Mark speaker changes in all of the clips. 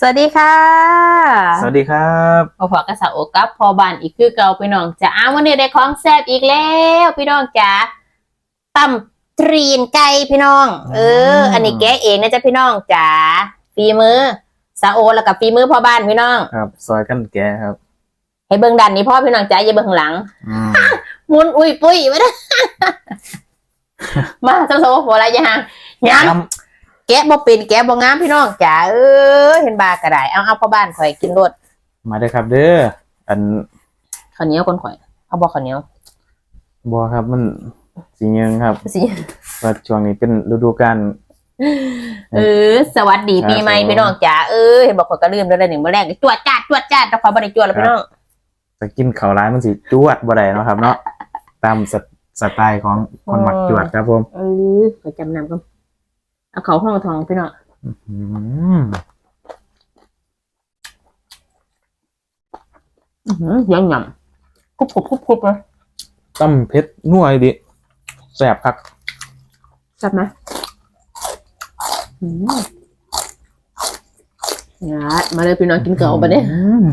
Speaker 1: สวัสดีค่ะ
Speaker 2: สวัสดีครับ
Speaker 1: พอพอกระสาโอกับพอบานอีกคือเก่าพี่น้องจ้าอ้าววันนี้ได้ของแซ่บอีกแล้วพี่น้องจ้าตำตรีนไก่พี่น้อง เออ อันนี้แกะเองนะจ๊ะพี่น้องจ้าฝีมือสาโอแล้วกับฝีมือพ่อบ้านพี่น้อง
Speaker 2: ครับ ซอยกันแกครับ
Speaker 1: ให้เบิ่งดันนี้พ่อพี่น้องจ้าอย่าเบิ่งข้างหลัง
Speaker 2: อืม
Speaker 1: หมุนอุ้ยปุ้ยไม่ได้มาเจ้าโซ่หัวอะไรยังยัง
Speaker 2: น้
Speaker 1: แกะบ่เป็นแกะบ่งามพี่น้องจ๋าเออเห็นบากระไดเอาเอาพ่อบ้านข่อยกินรสำ
Speaker 2: มาเด้อครับเด้ออัน
Speaker 1: ข้าวเหนียวคนข่อยเอาบ่ข้าวเหนียว
Speaker 2: บัวครับมันสีเงินครับ
Speaker 1: สิ
Speaker 2: ว่าช่วงนี้เป็นฤดูกาล
Speaker 1: เออ สวัสดี
Speaker 2: ครับ
Speaker 1: ปีใหม่
Speaker 2: ผม
Speaker 1: พี่น้องจ๋าเออเห็นบอกข่อยก็ลืมแล้วได้หนึ่งมื้อแรกจวดจ้าดจวดจ้าดแต่ข่อยบ่ได้จวดแล้วพี่น้อง
Speaker 2: จะกินข้าวร้ายมันสิจวดบ่ได้เนาะครับ เนาะตามสสไตล์ของคนหมักจวดครับผม
Speaker 1: เออข่อยจำนำกัน เอาเขาห้องทองพี่น้อง
Speaker 2: อืม
Speaker 1: อื้อหือยังหยำคุบคุบคุบคุบเลย
Speaker 2: ตั้มเพชรนัวดิแสบครับ
Speaker 1: แซ่บไหมอืมงาดมาเลยพี่น้องกินเกลือเอาไปเนี่ย
Speaker 2: อืม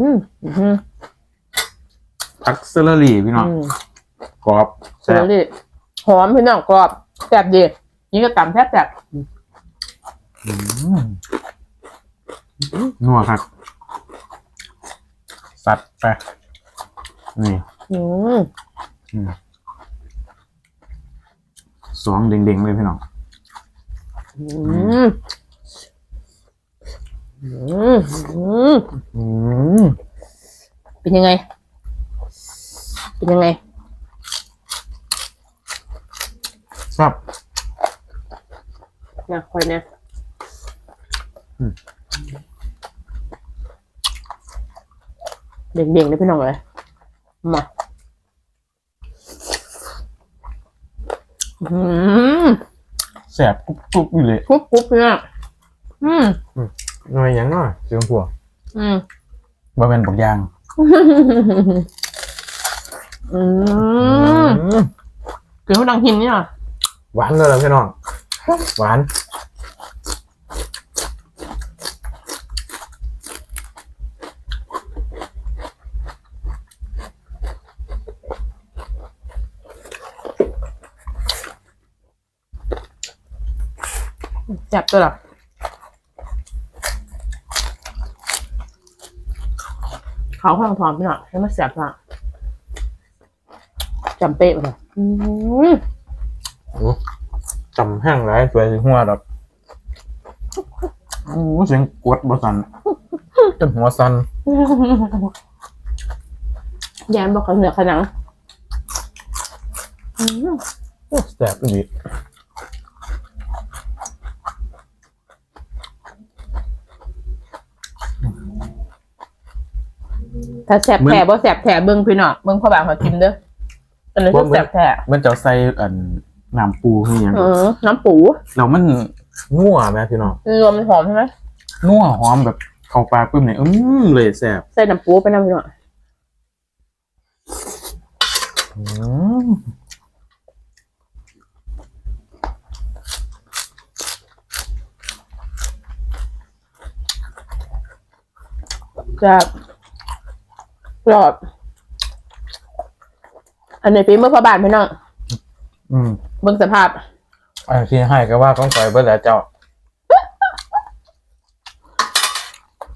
Speaker 1: อืมอืม
Speaker 2: ผักเซเลอรี่พี่น้อง
Speaker 1: อืม
Speaker 2: กรอบ
Speaker 1: แซ่
Speaker 2: แซ่
Speaker 1: บบดิหอมพี่น้องกรอบ แซ่บดียิ่ก็ตำแซ่บแซ่บ
Speaker 2: อืมนัวครับสัดไปนี่
Speaker 1: อืม
Speaker 2: อืมสองเด้งๆเลยพี่น้อง
Speaker 1: อืมอืมอืมเป็นยังไง เป็นยังไง
Speaker 2: ครับ
Speaker 1: นะคอยนะ
Speaker 2: อืม
Speaker 1: เบ่งๆเลยพี่น้องเลยมาอืม
Speaker 2: แสบกรุบๆอยู่เลย
Speaker 1: กรุบกรุบเนี่ยอืม
Speaker 2: หน่อยหยังหน่อยเสียงผัว
Speaker 1: อืม
Speaker 2: บ่เป็นบักยาง
Speaker 1: อืมเกลือดังหินเนี่ย
Speaker 2: หวานเลยเหรอพี่น้อง หวาน
Speaker 1: จับตัวหรอเขาห้องทองพี่น่อยให้มันแสบละจำเป๊ะเลยอืม
Speaker 2: จำแห้งไรสวยสิหัวดอกโอ้เสียงกวดบ่สันจนหัวสัน
Speaker 1: แยมบอกเขาเหนือขนังอืม
Speaker 2: โอ้แสบอีก
Speaker 1: ถ้าแสบแผลบ่แสบแผลเบิ้งพี่หน่อยเบิ้งพ่อบางเขากินเด้ออันนี้คือแสบแผล
Speaker 2: มันจะใส่อัน น้ำปูคือหยัง
Speaker 1: เออ น้ำปู
Speaker 2: แล้วมันนัวไหมพี่น้อง
Speaker 1: รวมมันหอมใช่ไหม
Speaker 2: นัวหอมแบบเข้าปากปุ๊บเนี่ยอืมเลยแสบ
Speaker 1: ใส่น้ำปูไปน้ำพี่หน่อย
Speaker 2: อืม
Speaker 1: จะกรอบ อันนี้ฝีมือพ่อบานพี่น้อง
Speaker 2: อืม
Speaker 1: เบิ้งสภาพ
Speaker 2: อันที่ให้ก็ว่าของข่อยเบิดแล้วเจ้า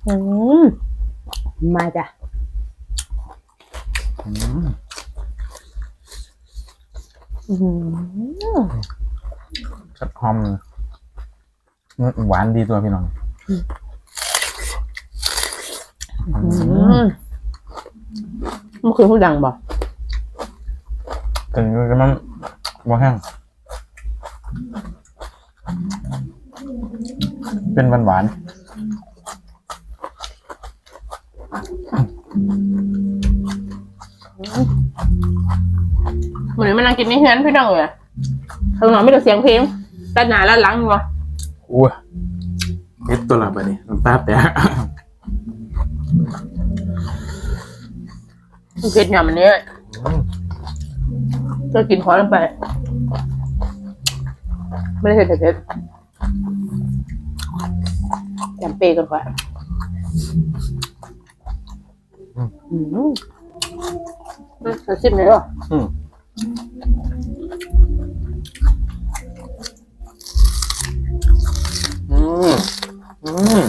Speaker 1: อืมมาจ้ะ
Speaker 2: อืม
Speaker 1: อืม
Speaker 2: ชัดหอมเลยหวานดีตัวพี่น้อง
Speaker 1: อืมมันคือผู้ดังบ่
Speaker 2: ถึงจะมันว่าแห้ง เป็นหวานหวาน
Speaker 1: เหมือนมันนั่งกินในเฮือนพี่น้องเลยข้างนอกไม่ได้เสียงเพลงด้านหน้าด้านหลังอยู่วะ
Speaker 2: ๆอ้วเฮ็ดตัวละไปดิน้ำตาแตก
Speaker 1: เผ็ดหน่อยมันเนี้ยจะกินขอลงไป ไม่ได้เผ็ดเผ็ดเผ็ดจำเปย์กันกว่าอืมอืมเอาชิมเลยเหรอ
Speaker 2: อืมอืมอืม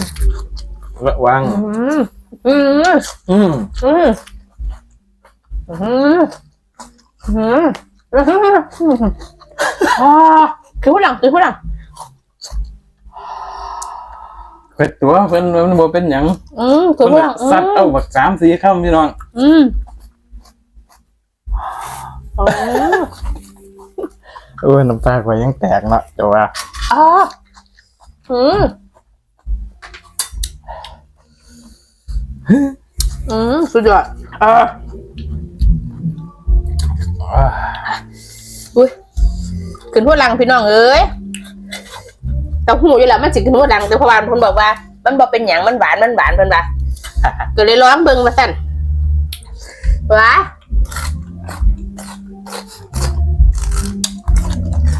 Speaker 2: ระวัง
Speaker 1: อืมอืม
Speaker 2: อืม
Speaker 1: อืมอืมอืมอืมอ่า คือผู้หลังคือผู้หลัง
Speaker 2: เป็ดตัวเพิ่นมันบ่เป็นหยัง
Speaker 1: อืมคือผู้หลัง
Speaker 2: สัตว์เอาบักสามสี่คำพี่น้อง
Speaker 1: อืมอ๋อ
Speaker 2: เออน้ำตาข่อยยังแตกเนาะแต่ว่า
Speaker 1: อ๋ออืมอืมสุดยอดอ่า
Speaker 2: อ่า
Speaker 1: ขึ้นหัวหลังพี่น้องเอ้ยแต่หูอยู่แล้วมันสิขึ้นหัวหลังแต่พอบานเพิ่นบอกว่า มันบอกเป็นหยังมันหวานมันหวานเพิ่นว่าก็เลยร้องเบิ่งมาสั่นว้า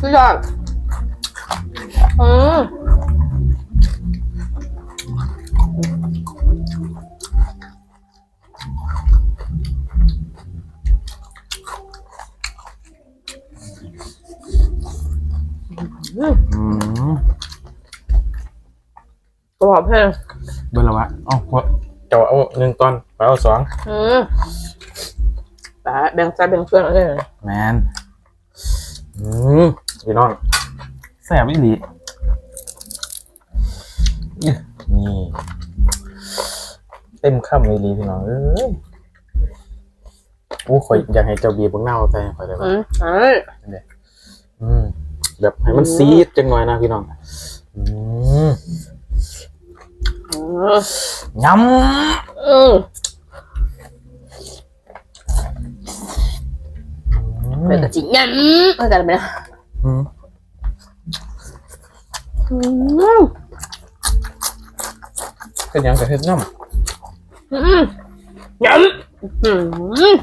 Speaker 1: สุดยอดอืม
Speaker 2: อืม
Speaker 1: กรอบแห้ง
Speaker 2: เบิ่งและวะเอ้าพวกเจ้าเอาหนึ่งตอนไปเอาสอง
Speaker 1: อืมปลาแบ่งซ้ายแบ่งเพื่อนเอาเลย
Speaker 2: แมนอืมพี่น้องแซ่บอีหลีอิ๊ะนี่เต็มคำอีหลีพี่น้องเอ้ยอู้ข่อยอยากให้เจ้าบีบบังเน่าใส่ข่อยได้ปะ
Speaker 1: อืมเอ้ย
Speaker 2: อืม แบบให้มันซีดจังหน่อยนะพี่น้องอืม
Speaker 1: อืม
Speaker 2: ย
Speaker 1: อืมำเป็นกระจิงั้นเอากันไปนะ
Speaker 2: อืม
Speaker 1: อืม
Speaker 2: ก็ยังกระเฮ็ดน้
Speaker 1: อืมงั้นอืม